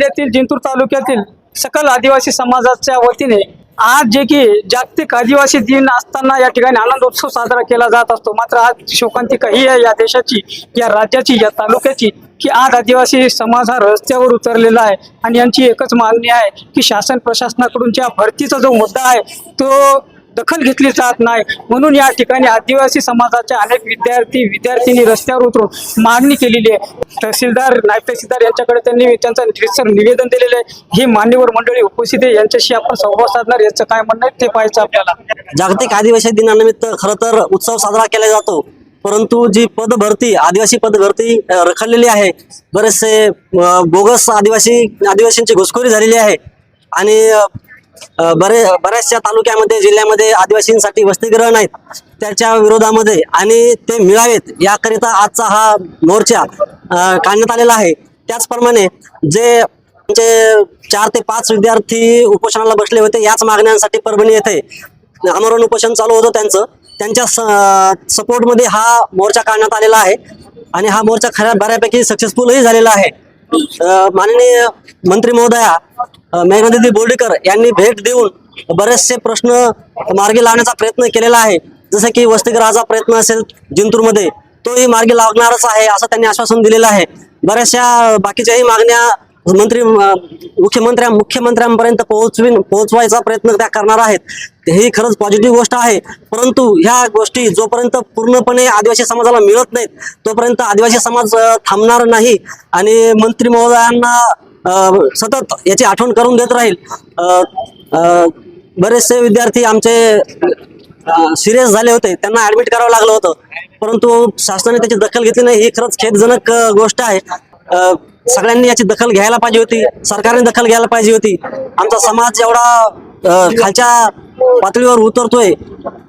जिल्ह्यातील जिंतूर तालुक्यातील सकल आदिवासी समाजाच्या वतीने आज जे की जागतिक आदिवासी दिन असताना या ठिकाणी आनंद उत्सव साजरा केला जात असतो. मात्र आज शोकांतिका ही आहे या देशाची या राज्याची या तालुक्याची की आज आदिवासी समाज हा रस्त्यावर उतरलेला आहे. आणि यांची एकच मागणी आहे की शासन प्रशासनाकडून ज्या भरतीचा जो मुद्दा आहे तो दखल घेतली जात नाही. म्हणून या ठिकाणी आदिवासी समाजाच्या अनेक विद्यार्थी विद्यार्थिनी रस्त्यावर उतरून मागणी केलेली आहे. तहसीलदार नायब तहसीलदार यांच्याकडे त्यांनी त्यांचं रितसर निवेदन दिलेलं आहे. ही मान्यवर मंडळी उपस्थित आहे. यांच्याशी आपण संवाद साधणार. याचं काय म्हणणं आहे ते पाहायचं आपल्याला. जागतिक आदिवासी दिनानिमित्त खरं तर उत्सव साजरा केला जातो. परंतु जी पदभरती आदिवासी पदभरती भरती रखडलेली आहे बरेचसे बोगस आदिवासी आदिवासींची घुसखोरी झालेली आहे. आणि बरे बऱ्याचशा तालुक्यामध्ये जिल्ह्यामध्ये आदिवासींसाठी वसतिगृह नाहीत. त्याच्या विरोधामध्ये आणि ते मिळावेत याकरिता आजचा हा मोर्चा काढण्यात आलेला आहे. त्याचप्रमाणे जे जे चार ते पाच विद्यार्थी उपोषणाला बसले होते याच मागण्यांसाठी परभणी येथे आमरण उपोषण चालू होतं त्यांचं. त्यांच्या स- सपोर्टमध्ये हा मोर्चा काढण्यात आलेला आहे आणि हा मोर्चा खऱ्या बऱ्यापैकी सक्सेसफुलही झालेला आहे. माननीय मंत्री महोदया अं, मेघनादिदी बोर्डीकर यांनी भेट देऊन बरेचसे प्रश्न मार्गी लावण्याचा प्रयत्न केलेला आहे. जसं की वसतिगृहाचा प्रयत्न असेल जिंतूरमध्ये तोही मार्गी लागणारच आहे असं त्यांनी आश्वासन दिलेलं आहे. बऱ्याचशा बाकीच्याही मागण्या मंत्री मुख्यमंत्र्या मुख्यमंत्र्यांपर्यंत पोहोचविन पोहोचवायचा प्रयत्न त्या करणार आहेत. ही खरंच पॉझिटिव्ह गोष्ट आहे. परंतु ह्या गोष्टी जोपर्यंत पूर्णपणे आदिवासी समाजाला मिळत नाहीत तोपर्यंत आदिवासी समाज थांबणार नाही. आणि मंत्री महोदयांना सतत याची आठवण करून देत राहील. बरेचसे विद्यार्थी आमचे सिरियस झाले होते. त्यांना ऍडमिट करावं लागलं होतं. परंतु शासनाने त्याची दखल घेतली नाही. ही खरंच खेदजनक गोष्ट आहे. सगळ्यांनी याची दखल घ्यायला पाहिजे होती. सरकारने दखल घ्यायला पाहिजे होती. आमचा समाज एवढा खालच्या पातळीवर उतरतोय.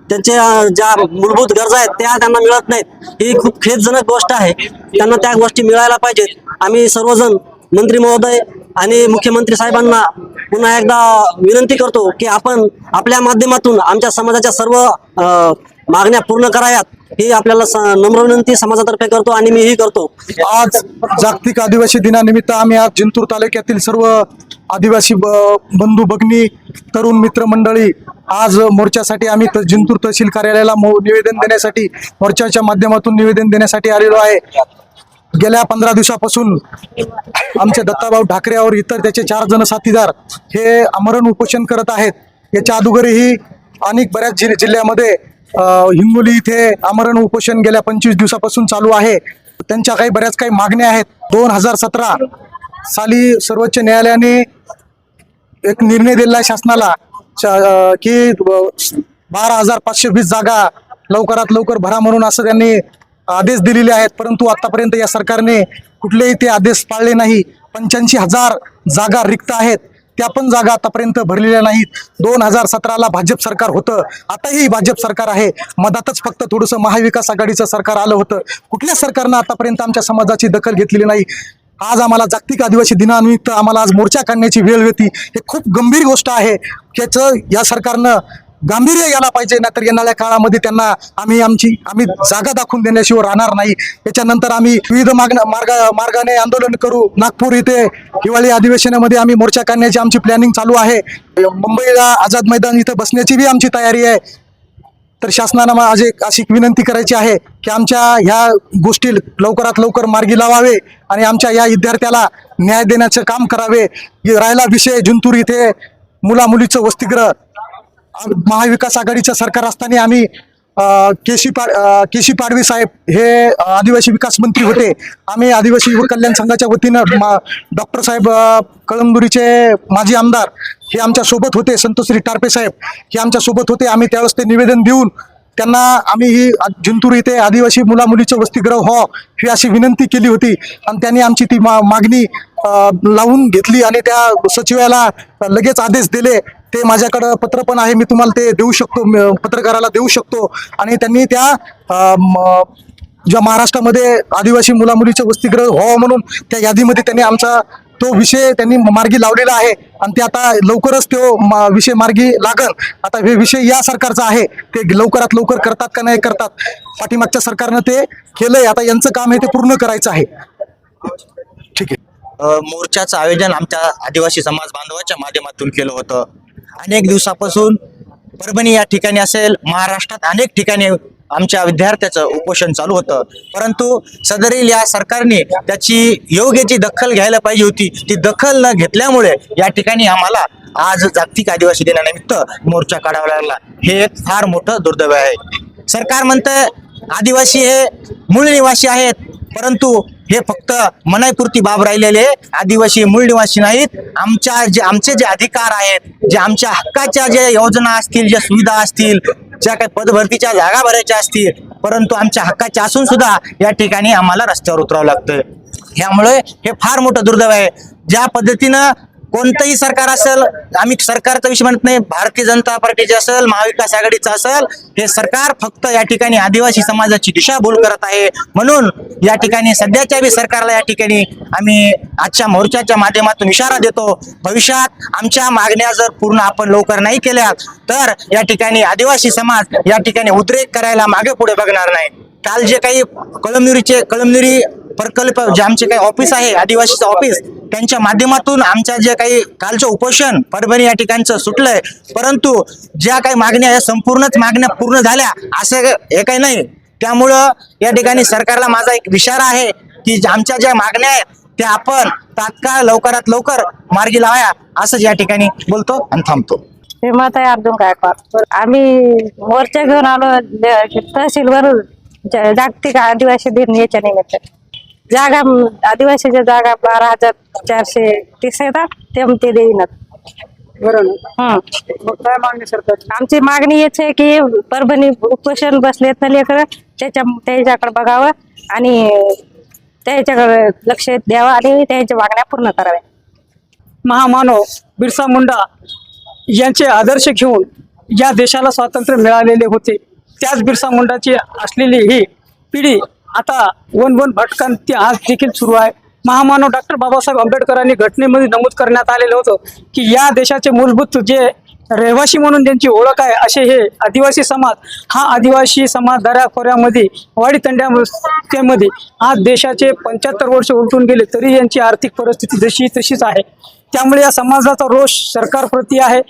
त्यांच्या ज्या मूलभूत गरजा आहेत त्या त्यांना मिळत नाहीत. ही खूप खेदजनक गोष्ट आहे. त्यांना त्या गोष्टी मिळायला पाहिजेत. आम्ही सर्वजण मंत्री महोदय आणि मुख्यमंत्री साहेबांना पुन्हा एकदा विनंती करतो की आपण आपल्या माध्यमातून आमच्या समाजाच्या सर्व मागण्या पूर्ण कराव्यात. ही आपल्याला नम्र विनंती समाजातर्फे करतो आणि मीही करतो. आज जागतिक आदिवासी दिनानिमित्त आम्ही आज जिंतूर तालुक्यातील सर्व आदिवासी ब- बंधू भगिनी तरुण मित्र मंडळी आज मोर्चासाठी आम्ही त- जिंतूर तहसील कार्यालयाला मो- निवेदन देण्यासाठी मोर्चाच्या माध्यमातून निवेदन देण्यासाठी आलेलो आहे. गेल्या पंधरा दिवसापासून आमचे दत्ताभाऊ ठाकरेवर इतर त्याचे चार जण साथीदार हे आमरण उपोषण करत आहेत. याच्या अगोदरही अनेक बऱ्याच जिल्ह्यामध्ये हिंगोली इथे आमरण उपोषण गेल्या पंचवीस दिवसापासून चालू आहे. त्यांच्या काही बऱ्याच काही मागण्या आहेत. दोन हजार सतरा साली सर्वोच्च न्यायालयाने एक निर्णय दिला आहे शासनाला की बारा हजार पाचशे वीस जागा लवकरात लवकर भरा म्हणून असं त्यांनी आदेश दिलेले आहेत. परंतु आतापर्यंत या सरकारने कुठलेही ते आदेश पाळले नाही. पंच्याऐंशी हजार जागा रिक्त आहेत. त्या पण जागा आतापर्यंत भरलेल्या नाहीत. दोन हजार सतराला भाजप सरकार होतं. आताही भाजप सरकार आहे. मधातच फक्त थोडंसं महाविकास आघाडीचं सरकार आलं होतं. कुठल्या सरकारनं आतापर्यंत आमच्या समाजाची दखल घेतलेली नाही? आज आम्हाला जागतिक आदिवासी दिनानिमित्त आम्हाला आज मोर्चा काढण्याची वेळ होती. हे खूप गंभीर गोष्ट आहे. त्याचं या सरकारनं गांभीर्य यायला पाहिजे नाहीतर येणाऱ्या काळामध्ये त्यांना आम्ही आमची आम्ही जागा दाखवून देण्याशिवाय राहणार नाही. याच्यानंतर आम्ही विविध मार्ग मार्गाने आंदोलन करू. नागपूर इथे हिवाळी अधिवेशनामध्ये आम्ही मोर्चा काढण्याची आमची प्लॅनिंग चालू आहे. मुंबईला आझाद मैदान इथं बसण्याची बी आमची तयारी आहे. तर शासनानं आज एक अशी विनंती करायची आहे की आमच्या ह्या गोष्टी लवकरात लवकर मार्गी लावावे आणि आमच्या या विद्यार्थ्याला न्याय देण्याचं काम करावे. राहिला विषय जिंतूर इथे मुला मुलीचं वसतिगृह महाविकास आघाडीचं सरकार असताना आम्ही केशी पा केशी पाडवी साहेब हे आदिवासी विकास मंत्री होते. आम्ही आदिवासी युवक कल्याण संघाच्या वतीनं मा- डॉक्टर साहेब कळंबुरीचे माजी आमदार हे आमच्यासोबत होते. संतोषरी टारपे साहेब हे आमच्यासोबत होते. आम्ही त्यावेळेस ते निवेदन देऊन त्यांना आम्ही ही जिंतूर इथे आदिवासी मुला मुलीचं वसतिगृह हो ही अशी विनंती केली होती. आणि त्यांनी आमची ती मा मागणी लावून घेतली आणि त्या सचिवाला लगेच आदेश दिले. ते माझ्याकडं पत्र पण आहे मी तुम्हाला ते देऊ शकतो पत्रकाराला देऊ शकतो. आणि त्यांनी त्या ज्या महाराष्ट्रामध्ये आदिवासी मुलामुलीचे मुलीचं व्हावं म्हणून त्या यादीमध्ये त्यांनी आमचा तो विषय त्यांनी मार्गी लावलेला आहे. आणि ते आता लवकरच तो मा- विषय मार्गी लागल. आता हे विषय या सरकारचा आहे. ते लवकरात लवकर करतात का नाही करतात पाठीमागच्या सरकारनं ते केलंय. आता यांचं काम आहे ते पूर्ण करायचं आहे. ठीक आहे. मोर्चाचं आयोजन आमच्या आदिवासी समाज बांधवाच्या माध्यमातून केलं होतं. अनेक दिवसापासून परभणी या ठिकाणी असेल महाराष्ट्रात अनेक ठिकाणी आमच्या विद्यार्थ्याचं उपोषण चालू होतं. परंतु सदरील या सरकारने त्याची योग्य जी दखल घ्यायला पाहिजे होती ती दखल न घेतल्यामुळे या ठिकाणी आम्हाला आज जागतिक आदिवासी दिनानिमित्त मोर्चा काढावा लागला. हे एक फार मोठं दुर्दैव आहे. सरकार म्हणतं आदिवासी हे मूळ निवासी आहेत परंतु हे फक्त मनाईपुरती बाब राहिलेले आदिवासी मूळ निवासी नाहीत. आमच्या जे आमचे जे अधिकार आहेत जे आमच्या हक्काच्या ज्या योजना असतील ज्या सुविधा असतील ज्या काही पदभरतीच्या जागा भरायच्या असतील परंतु आमच्या हक्काच्या असून सुद्धा या ठिकाणी आम्हाला रस्त्यावर उतरावं लागतं ह्यामुळे हे फार मोठं दुर्दैव आहे. ज्या पद्धतीनं कोणतंही सरकार असेल आम्ही सरकारचा विषय म्हणत नाही भारतीय जनता पार्टीचे असेल महाविकास आघाडीचं असेल हे सरकार फक्त या ठिकाणी आदिवासी समाजाची दिशाभूल करत आहे. म्हणून या ठिकाणी सध्याच्या बी सरकारला या ठिकाणी आम्ही आजच्या मोर्चाच्या माध्यमातून इशारा देतो. भविष्यात आमच्या मागण्या जर पूर्ण आपण लवकर नाही केल्या तर या ठिकाणी आदिवासी समाज या ठिकाणी उद्रेक करायला मागे पुढे बघणार नाही. काल जे काही कळमनुरीचे कळमनुरी प्रकल्प जे आमचे काही ऑफिस आहे आदिवासीचं ऑफिस त्यांच्या माध्यमातून आमच्या जे काही कालचं उपोषण परभणी या ठिकाणचं सुटलंय. परंतु ज्या काही मागण्या या संपूर्णच मागण्या पूर्ण झाल्या असं हे काही नाही. त्यामुळं या ठिकाणी सरकारला माझा एक विचार आहे की ज्या- आमच्या ज्या मागण्या आहेत त्या आपण तात्काळ लवकरात लवकर मार्गी लावाया असंच या ठिकाणी बोलतो आणि थांबतो. हे मत आहे अर्जुन गायकवाड आम्ही मोर्चा घेऊन आलो तहसीलवर जागतिक आदिवासी दिन याच्या निमित्त जागा आदिवासीच्या जागा बारा हजार चारशे तीस येतात ते ते बरं ना. मग काय मागणी सरकार आमची मागणी हेच आहे की परभणी उपोषण बसलेत ना लेकरं त्याच्या त्याच्याकडे बघावं आणि त्याच्याकडे लक्ष द्यावं आणि त्यांच्या मागण्या पूर्ण कराव्या. महामानव बिरसा मुंडा यांचे आदर्श घेऊन या देशाला स्वातंत्र्य मिळालेले होते. त्याच बिरसा मुंडाची असलेली ही पिढी आता वन वन भटकंती आज देखील सुरू आहे. महामानव डॉक्टर बाबासाहेब आंबेडकरांनी घटनेमध्ये नमूद करण्यात आलेलं होतं की या देशाचे मूलभूत जे रहिवासी म्हणून त्यांची ओळख आहे असे हे आदिवासी समाज हा आदिवासी समाज दऱ्याखोऱ्यामध्ये वाडी तंड्यामध्ये आज देशाचे पंच्याहत्तर वर्ष उलटून गेले तरी यांची आर्थिक परिस्थिती जशी तशीच आहे. त्यामुळे या समाजाचा रोष सरकारप्रती आहे.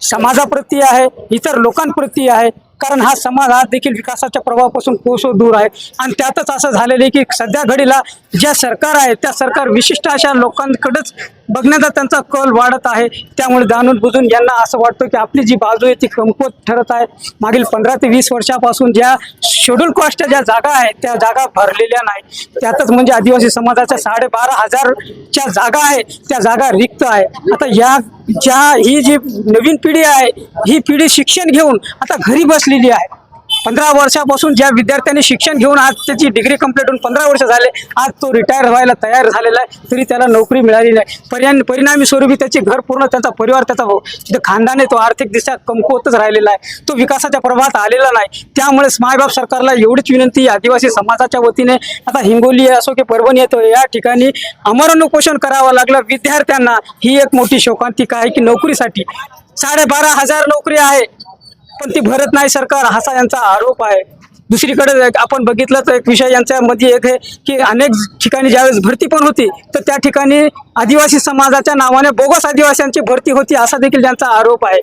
समाजाप्रती आहे इतर लोकांप्रती आहे. कारण हा समाज आज देखील विकासाच्या प्रभावापासून कोसो दूर आहे. आणि त्यातच असं झालेलं आहे की सध्या घडीला ज्या सरकार आहे त्या सरकार विशिष्ट अशा लोकांकडेच बघण्याचा त्यांचा कल वाढत आहे. त्यामुळे जाणून बुजून यांना असं वाटतं की आपली जी बाजू आहे ती कमकुवत ठरत आहे. मागील पंधरा ते वीस वर्षापासून ज्या शेड्यूल कॉस्टच्या ज्या जागा आहेत त्या जागा भरलेल्या नाही. त्यातच म्हणजे आदिवासी समाजाच्या साडेबारा हजारच्या जागा आहे त्या जागा रिक्त आहे. आता या ज्या ही जी नवीन पिढी आहे ही पिढी शिक्षण घेऊन आता घरी बसलेली आहे. पंधरा वर्षापासून ज्या विद्यार्थ्यांनी शिक्षण घेऊन आज त्याची डिग्री कंप्लीट होऊन पंधरा वर्ष झाले आज तो रिटायर व्हायला तयार झालेला आहे तरी त्याला नोकरी मिळाली नाही. पर्याय परिणामी स्वरूपी त्याचे घर पूर्ण त्याचा परिवार त्याचा खानदान आहे तो आर्थिकदृष्ट्या कमकुवतच राहिलेला आहे. तो विकासाच्या प्रभावात आलेला नाही. त्यामुळे मायबाप सरकारला एवढीच विनंती आदिवासी समाजाच्या वतीने. आता हिंगोली असो की परभणी येतो या ठिकाणी अमरणपोषण करावं लागलं. विद्यार्थ्यांना ही एक मोठी शोकांतिका आहे की नोकरीसाठी साडेबारा हजार नोकरी आहे. पण ती भरत नाही सरकार असा यांचा आरोप आहे. दुसरीकडे आपण बघितलं तर एक विषय यांच्यामध्ये एक आहे की अनेक ठिकाणी ज्यावेळेस भरती पण होती तर त्या ठिकाणी आदिवासी समाजाच्या नावाने बोगस आदिवासींची भरती होती असा देखील त्यांचा आरोप आहे.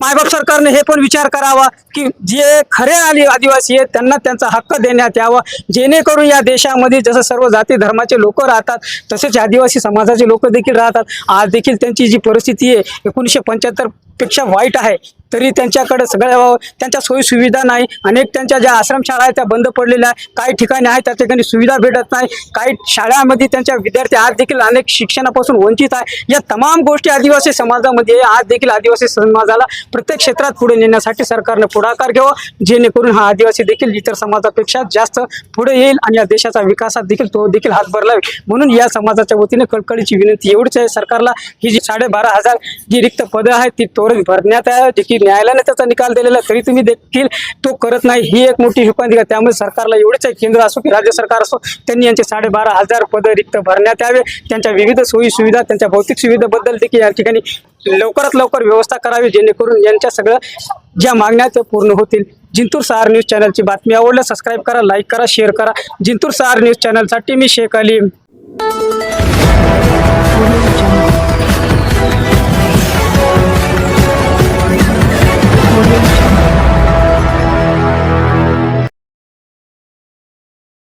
मायबाप सरकारने हे पण विचार करावा की जे खरे आली आदिवासी आहेत त्यांना त्यांचा हक्क देण्यात यावा. जेणेकरून या देशामध्ये जसं सर्व जाती धर्माचे लोक राहतात तसेच आदिवासी समाजाचे लोक देखील राहतात. आज देखील त्यांची जी परिस्थिती आहे एकोणीसशे पंच्याहत्तर पेक्षा वाईट आहे तरी त्यांच्याकडे सगळ्या त्यांच्या सोयीसुविधा नाही. अनेक त्यांच्या ज्या आश्रमशाळा आहेत त्या बंद पडलेल्या आहे काही ठिकाणी आहेत त्या ठिकाणी सुविधा भेटत नाही. काही शाळांमध्ये त्यांच्या विद्यार्थी आज देखील अनेक शिक्षणापासून वंचित आहे. या तमाम गोष्टी आदिवासी समाजामध्ये आज देखील आदिवासी समाजाला प्रत्येक क्षेत्रात पुढे नेण्यासाठी सरकारने पुढाकार घ्यावा. जेणेकरून हा आदिवासी देखील इतर समाजापेक्षा जास्त पुढे येईल आणि या देशाचा विकासात देखील तो देखील हातभार लावेल. म्हणून या समाजाच्या वतीने कळकळीची विनंती एवढीच आहे सरकारला ही जी साडेबारा हजार जी रिक्त पदं आहेत ती त्वरित भरण्यात आहे जे की न्यायालयाने त्याचा निकाल दिलेला तरी तुम्ही देखील तो करत नाही. ही एक मोठी शोकांतिका त्यामुळे सरकारला एवढीच आहे केंद्र असो की राज्य सरकार असो त्यांनी यांचे साडेबारा हजार पदं रिक्त भरण्यात यावे. त्यांच्या विविध सोयी सुविधा त्यांच्या भौतिक सुविधेबद्दल देखील या ठिकाणी लवकरात लवकर व्यवस्था करावी जेणेकरून यांच्या सगळं ज्या मागण्या त्या पूर्ण होतील. जिंतूर सहार न्यूज चॅनलची बातमी आवडल्या सबस्क्राईब करा लाईक करा शेअर करा. जिंतूर सहार न्यूज चॅनलसाठी मी शेख अली